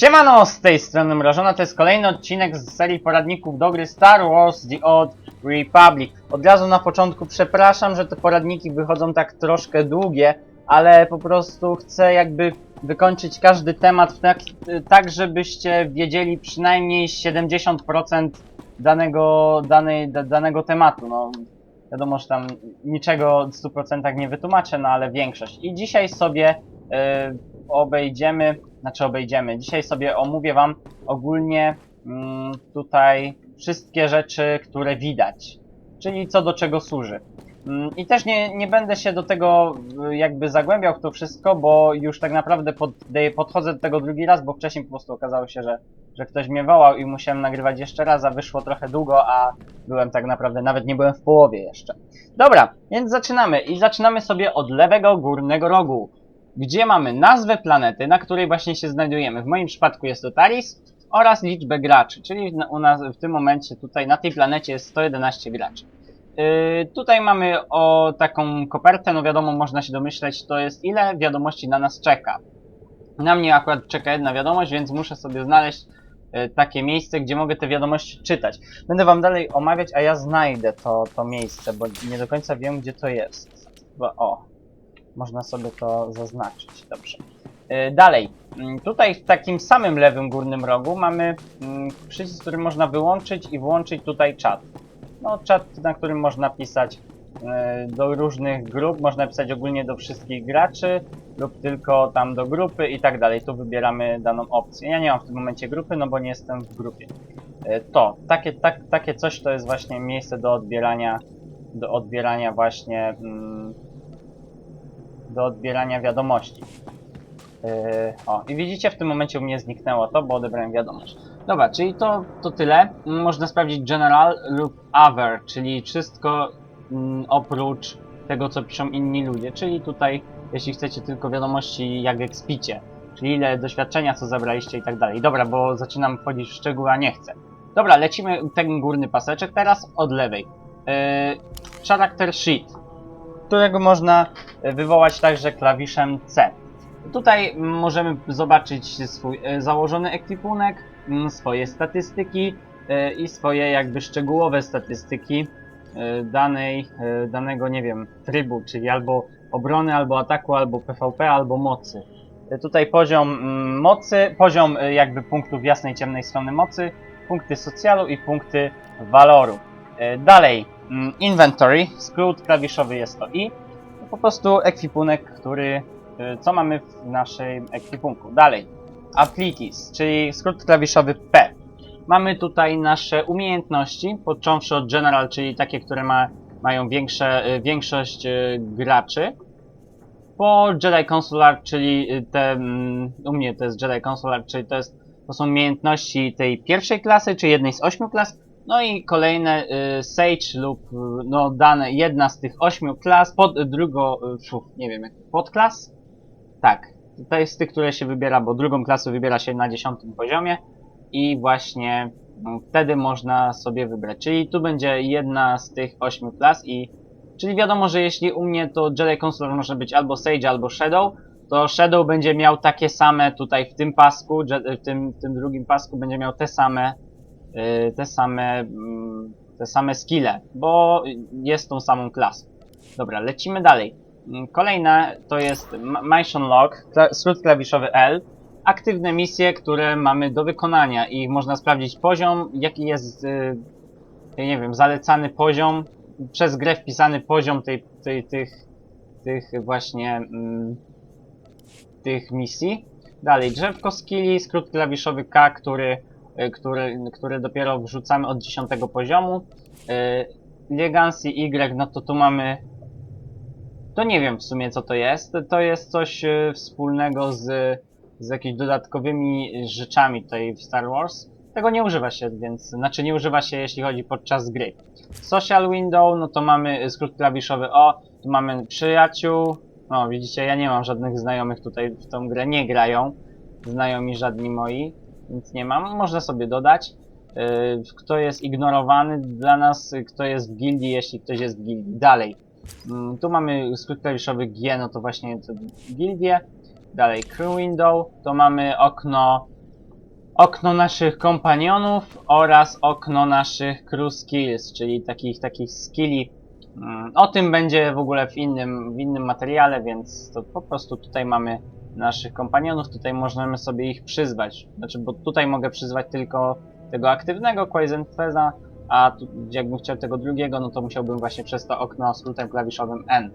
Siemano, z tej strony Mrożona, to jest kolejny odcinek z serii poradników do gry Star Wars The Old Republic. Od razu na początku przepraszam, że te poradniki wychodzą tak troszkę długie, ale po prostu chcę jakby wykończyć każdy temat tak, tak żebyście wiedzieli przynajmniej 70% danego, danej, da, danego tematu. No, wiadomo, że tam niczego w 100% nie wytłumaczę, no ale większość. I dzisiaj sobie e, obejdziemy, znaczy obejdziemy, dzisiaj sobie omówię wam ogólnie mm, tutaj wszystkie rzeczy, które widać, czyli co do czego służy. Mm, I też nie, nie będę się do tego y, jakby zagłębiał w to wszystko, bo już tak naprawdę pod, podchodzę do tego drugi raz, bo wcześniej po prostu okazało się, że, że ktoś mnie wołał i musiałem nagrywać jeszcze raz, a wyszło trochę długo, a byłem tak naprawdę, nawet nie byłem w połowie jeszcze. Dobra, więc zaczynamy i zaczynamy sobie od lewego górnego rogu, gdzie mamy nazwę planety, na której właśnie się znajdujemy. W moim przypadku jest to Taris oraz liczbę graczy, czyli u nas w tym momencie tutaj na tej planecie jest 111 graczy. Yy, tutaj mamy o taką kopertę, no wiadomo, można się domyśleć, to jest ile wiadomości na nas czeka. Na mnie akurat czeka jedna wiadomość, więc muszę sobie znaleźć yy, takie miejsce, gdzie mogę te wiadomości czytać. Będę wam dalej omawiać, a ja znajdę to, to miejsce, bo nie do końca wiem, gdzie to jest. Bo, o, można sobie to zaznaczyć, dobrze. Yy, Dalej, Mm, tutaj w takim samym lewym górnym rogu mamy mm, przycisk, który można wyłączyć i włączyć tutaj czat. No, czat, na którym można pisać e, do różnych grup, można pisać ogólnie do wszystkich graczy lub tylko tam do grupy i tak dalej. Tu wybieramy daną opcję. Ja nie mam w tym momencie grupy, no bo nie jestem w grupie. E, To, takie, tak, takie coś to jest właśnie miejsce do odbierania, do odbierania właśnie, mm, do odbierania wiadomości. Yy, o, i widzicie, w tym momencie u mnie zniknęło to, bo odebrałem wiadomość. Dobra, czyli to, to tyle. Można sprawdzić general lub other, czyli wszystko mm, oprócz tego, co piszą inni ludzie. Czyli tutaj, jeśli chcecie tylko wiadomości jak expicie, czyli ile doświadczenia, co zabraliście i tak dalej. Dobra, bo zaczynam wchodzić w szczegóły, a nie chcę. Dobra, lecimy ten górny paseczek teraz od lewej. Yy, sheet, którego można y, wywołać także klawiszem C. Tutaj możemy zobaczyć swój e, założony ekwipunek, mm, swoje statystyki e, i swoje jakby szczegółowe statystyki e, danej, e, danego, nie wiem, trybu, czyli albo obrony, albo ataku, albo PvP, albo mocy. E, Tutaj poziom mm, mocy, poziom e, jakby punktów jasnej, ciemnej strony mocy, punkty socjalu i punkty waloru. E, Dalej, inventory, skrót klawiszowy jest to I. Po prostu ekwipunek, który Y, co mamy w naszym ekwipunku. Dalej, Abilities, czyli skrót klawiszowy P. Mamy tutaj nasze umiejętności, począwszy od General, czyli takie, które ma, mają większe, y, większość y, graczy. Po Jedi Consular, czyli te, mm, u mnie to jest Jedi Consular, czyli to, jest, to są umiejętności tej pierwszej klasy, czy jednej z ośmiu klas. No i kolejne y, Sage lub y, no dane jedna z tych ośmiu klas, pod drugo, y, nie wiem jak, podklas? Tak, to jest tych, które się wybiera, bo drugą klasę wybiera się na dziesiątym poziomie i właśnie mm, wtedy można sobie wybrać. Czyli tu będzie jedna z tych ośmiu klas i czyli wiadomo, że jeśli u mnie to Jedi Consular może być albo Sage, albo Shadow, to Shadow będzie miał takie same tutaj w tym pasku, w tym, w tym drugim pasku będzie miał te same y, te same mm, te same skille, bo jest tą samą klasą. Dobra, lecimy dalej. Mm, Kolejne to jest Mission Log, skrót klawiszowy L. Aktywne misje, które mamy do wykonania i można sprawdzić poziom, jaki jest, y, ja nie wiem, zalecany poziom, przez grę wpisany poziom tej, tej, tych, tych właśnie mm, tych misji. Dalej, drzewko skilli, skrót klawiszowy K, który, y, który, który dopiero wrzucamy od 10 poziomu. Y, Legacy Y, no to tu mamy to nie wiem w sumie co to jest. To jest coś e, wspólnego z, z jakimiś dodatkowymi rzeczami tutaj w Star Wars. Tego nie używa się, więc znaczy nie używa się jeśli chodzi podczas gry. Social Window, no to mamy skrót klawiszowy O, tu mamy przyjaciół. No widzicie, ja nie mam żadnych znajomych tutaj w tą grę, nie grają. Znajomi żadni moi, więc nie mam. Można sobie dodać. e, Kto jest ignorowany dla nas, kto jest w gildii, jeśli ktoś jest w gildii. Dalej. Mm, Tu mamy skrót klawiszowy G, no to właśnie to gildie. Dalej crew window, to mamy okno okno naszych kompanionów oraz okno naszych crew skills, czyli takich, takich skilli. Mm, O tym będzie w ogóle w innym, w innym materiale, więc to po prostu tutaj mamy naszych kompanionów, tutaj możemy sobie ich przyzwać. Znaczy, bo tutaj mogę przyzwać tylko tego aktywnego Quazenfeza, a tu, jakbym chciał tego drugiego, no to musiałbym właśnie przez to okno skrótem klawiszowym N.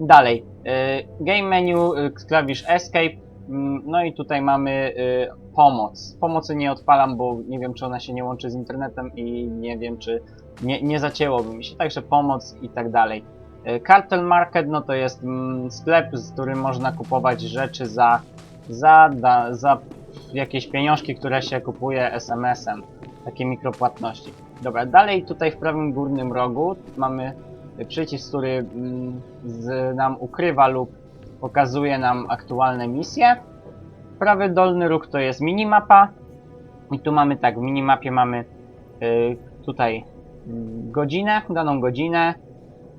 Dalej, y, game menu, y, klawisz Escape, mm, no i tutaj mamy y, pomoc. Pomocy nie odpalam, bo nie wiem, czy ona się nie łączy z internetem i nie wiem, czy nie, nie zacięłoby mi się. Także pomoc i tak dalej. Y, Cartel Market, no to jest mm, sklep, z którym można kupować rzeczy za, za, da, za jakieś pieniążki, które się kupuje SMS-em. Takie mikropłatności. Dobra, dalej tutaj w prawym górnym rogu mamy przycisk, który mm, z, nam ukrywa lub pokazuje nam aktualne misje. Prawy dolny róg to jest minimapa. I tu mamy tak, w minimapie mamy y, tutaj mm, godzinę, daną godzinę.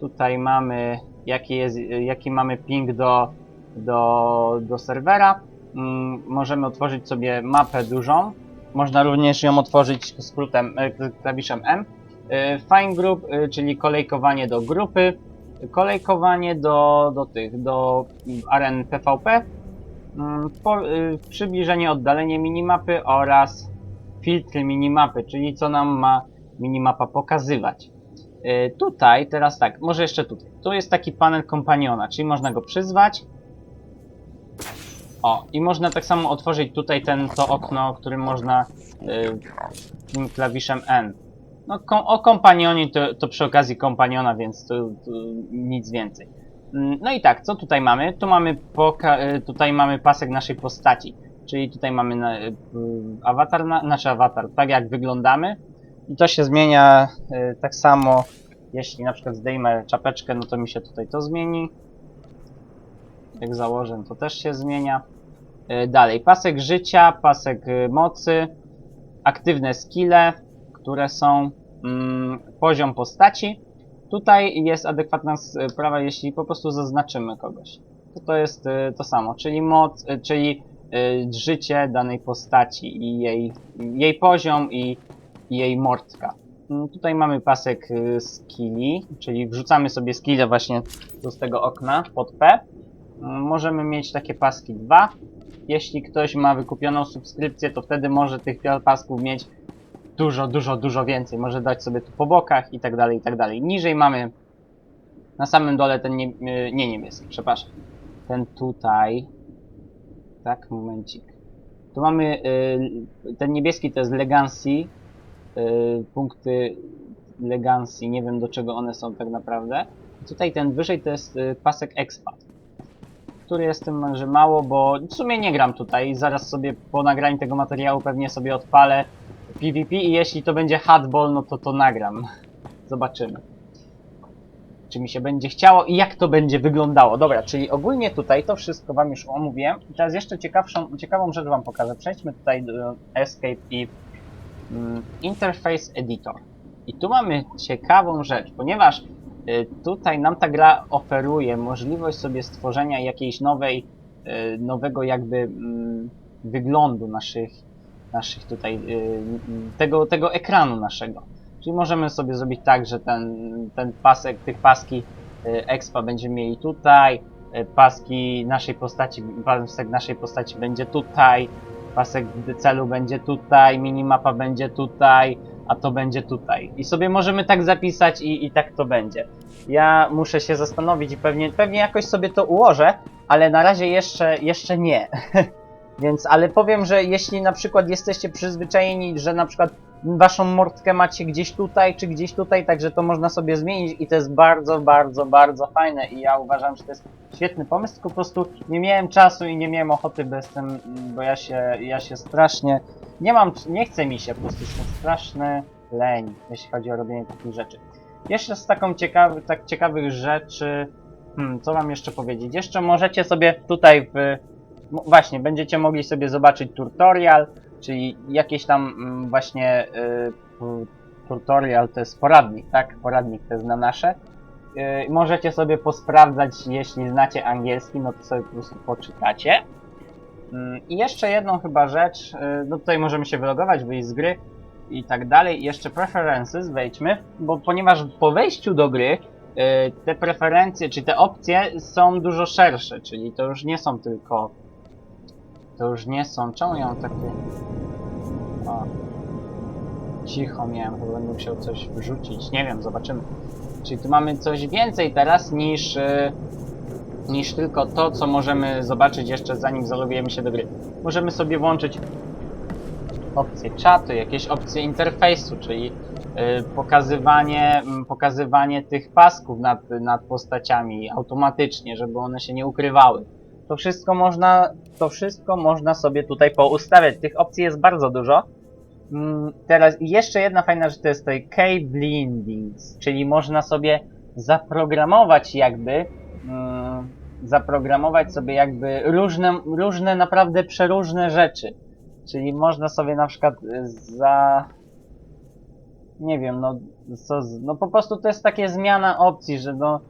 Tutaj mamy jaki, jest, jaki mamy ping do, do, do serwera. Mm, możemy otworzyć sobie mapę dużą. Można również ją otworzyć skrótem, y, klawiszem M. Y, Find Group, y, czyli kolejkowanie do grupy, kolejkowanie do, do tych, do aren PvP, mm, po, przybliżenie, oddalenie minimapy oraz filtry minimapy, czyli co nam ma minimapa pokazywać. Y, Tutaj, teraz tak, może jeszcze tutaj. Tu jest taki panel kompaniona, czyli można go przyzwać. O, i można tak samo otworzyć tutaj ten, to okno, którym można y, tym klawiszem N. No, kom, o kompanionie to, to przy okazji kompaniona, więc to, to nic więcej. Mm, No i tak, co tutaj mamy? Tu mamy, y, tutaj mamy pasek naszej postaci, czyli tutaj mamy na, y, awatar, na, znaczy awatar, tak jak wyglądamy. I to się zmienia y, tak samo, jeśli na przykład zdejmę czapeczkę, no to mi się tutaj to zmieni. Jak założę, to też się zmienia. Y, Dalej, pasek życia, pasek y, mocy, aktywne skille, które są mm, poziom postaci. Tutaj jest adekwatna sprawa, jeśli po prostu zaznaczymy kogoś. To to jest to samo, czyli moc, czyli życie danej postaci i jej, jej poziom i, jej mordka. Mm, Tutaj mamy pasek y, skilli, czyli wrzucamy sobie skille właśnie z tego okna pod P. Możemy mieć takie paski dwa. Jeśli ktoś ma wykupioną subskrypcję, to wtedy może tych pasków mieć dużo, dużo, dużo więcej. Może dać sobie tu po bokach i tak dalej, i tak dalej. Niżej mamy na samym dole ten nie, y, nie niebieski, przepraszam. Ten tutaj. Tak, momencik. Tu mamy y, ten niebieski to jest Legacy. Y, punkty Legacy, nie wiem do czego one są tak naprawdę. Tutaj ten wyżej to jest y, pasek Expa który jest tym, że mało, bo w sumie nie gram tutaj. Zaraz sobie po nagraniu tego materiału pewnie sobie odpalę PvP i jeśli to będzie hardball, no to to nagram. Zobaczymy. Czy mi się będzie chciało i jak to będzie wyglądało. Dobra, czyli ogólnie tutaj to wszystko wam już omówiłem. I teraz jeszcze ciekawszą, ciekawą rzecz wam pokażę. Przejdźmy tutaj do Escape i Interface Editor. I tu mamy ciekawą rzecz, ponieważ y, tutaj nam ta gra oferuje możliwość sobie stworzenia jakiejś nowej, y, nowego jakby mm, wyglądu naszych, naszych tutaj, y, tego, tego ekranu naszego. Czyli możemy sobie zrobić tak, że ten, ten pasek, tych paski expa będziemy mieli tutaj, paski naszej postaci, pasek naszej postaci będzie tutaj, pasek celu będzie tutaj, minimapa będzie tutaj, a to będzie tutaj. I sobie możemy tak zapisać i, i tak to będzie. Ja muszę się zastanowić i pewnie, pewnie jakoś sobie to ułożę, ale na razie jeszcze, jeszcze nie. Więc, ale powiem, że jeśli na przykład jesteście przyzwyczajeni, że na przykład waszą mordkę macie gdzieś tutaj, czy gdzieś tutaj, także to można sobie zmienić i to jest bardzo, bardzo, bardzo fajne i ja uważam, że to jest świetny pomysł, tylko po prostu nie miałem czasu i nie miałem ochoty bez tym, bo ja się, ja się strasznie, nie mam, nie chce mi się, po prostu jestem straszny leń, jeśli chodzi o robienie takich rzeczy. Jeszcze z taką ciekawy, tak ciekawych rzeczy, hmm, co wam jeszcze powiedzieć? Jeszcze możecie sobie tutaj w, właśnie, będziecie mogli sobie zobaczyć tutorial, czyli jakieś tam mm, właśnie y, tu- tutorial to jest poradnik, tak? Poradnik to jest na nasze. Y, możecie sobie posprawdzać, jeśli znacie angielski, no to sobie po prostu poczytacie. Mm, I jeszcze jedną chyba rzecz, y, no tutaj możemy się wylogować, wyjść z gry i tak dalej. I jeszcze preferences wejdźmy, bo ponieważ po wejściu do gry te preferencje, czy te opcje są dużo szersze, czyli to już nie są tylko to już nie są. Czemu ja mam takie. O. Cicho miałem, chyba będę musiał coś wrzucić. Nie wiem, zobaczymy. Czyli tu mamy coś więcej teraz niż. y, niż tylko to, co możemy zobaczyć jeszcze zanim zalogujemy się do gry. Możemy sobie włączyć opcje czatu, jakieś opcje interfejsu, czyli y, pokazywanie, mm, pokazywanie tych pasków nad, nad postaciami automatycznie, żeby one się nie ukrywały. To wszystko można, to wszystko można sobie tutaj poustawiać. Tych opcji jest bardzo dużo. Mm, Teraz jeszcze jedna fajna rzecz to jest tutaj key blindings, czyli można sobie zaprogramować jakby mm, zaprogramować sobie jakby różne, różne naprawdę przeróżne rzeczy. Czyli można sobie na przykład za nie wiem, no, co, no po prostu to jest takie zmiana opcji, że no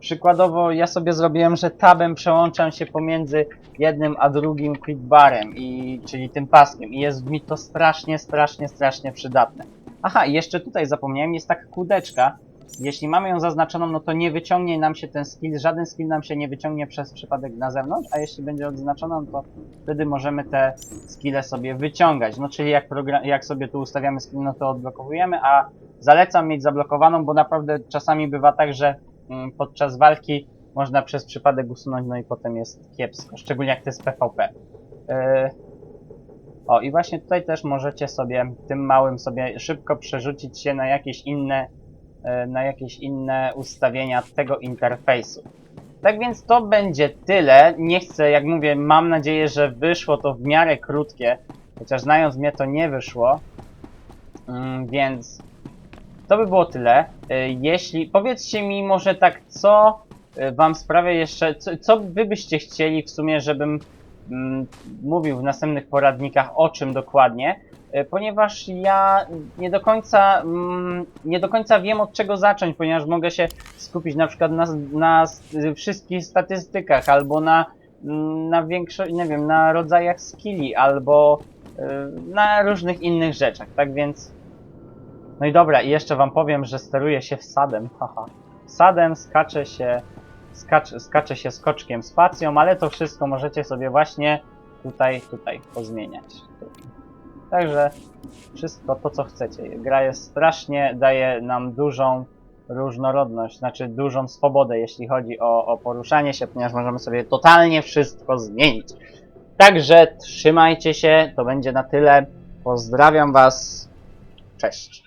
przykładowo ja sobie zrobiłem, że tabem przełączam się pomiędzy jednym a drugim quickbarem i czyli tym paskiem i jest mi to strasznie, strasznie, strasznie przydatne. Aha, jeszcze tutaj zapomniałem, jest taka kółdeczka. Jeśli mamy ją zaznaczoną, no to nie wyciągnie nam się ten skill, żaden skill nam się nie wyciągnie przez przypadek na zewnątrz, a jeśli będzie odznaczona, no to wtedy możemy te skille sobie wyciągać. No czyli jak, jak sobie tu ustawiamy skill, no to odblokowujemy, a zalecam mieć zablokowaną, bo naprawdę czasami bywa tak, że mm, podczas walki można przez przypadek usunąć, no i potem jest kiepsko, szczególnie jak to jest PvP. Yy... O, i właśnie tutaj też możecie sobie tym małym sobie szybko przerzucić się na jakieś inne, yy, na jakieś inne ustawienia tego interfejsu. Tak więc to będzie tyle. Nie chcę, jak mówię, mam nadzieję, że wyszło to w miarę krótkie, chociaż znając mnie to nie wyszło. Mm, więc to by było tyle. Y, Jeśli powiedzcie mi może tak, co y, wam sprawia jeszcze, co, co wy byście chcieli w sumie, żebym mm, mówił w następnych poradnikach o czym dokładnie, y, ponieważ ja nie do końca mm, nie do końca wiem od czego zacząć, ponieważ mogę się skupić na przykład na, na wszystkich statystykach albo na mm, na większość, nie wiem, na rodzajach skilli albo na różnych innych rzeczach, tak więc no i dobra, i jeszcze wam powiem, że steruję się sadem, haha. Sadem skacze się, skacz, skacze się skoczkiem spacją, ale to wszystko możecie sobie właśnie tutaj, tutaj pozmieniać. Także wszystko to, co chcecie. Gra jest strasznie, daje nam dużą różnorodność, znaczy dużą swobodę, jeśli chodzi o, o poruszanie się, ponieważ możemy sobie totalnie wszystko zmienić. Także trzymajcie się, to będzie na tyle. Pozdrawiam was. Cześć.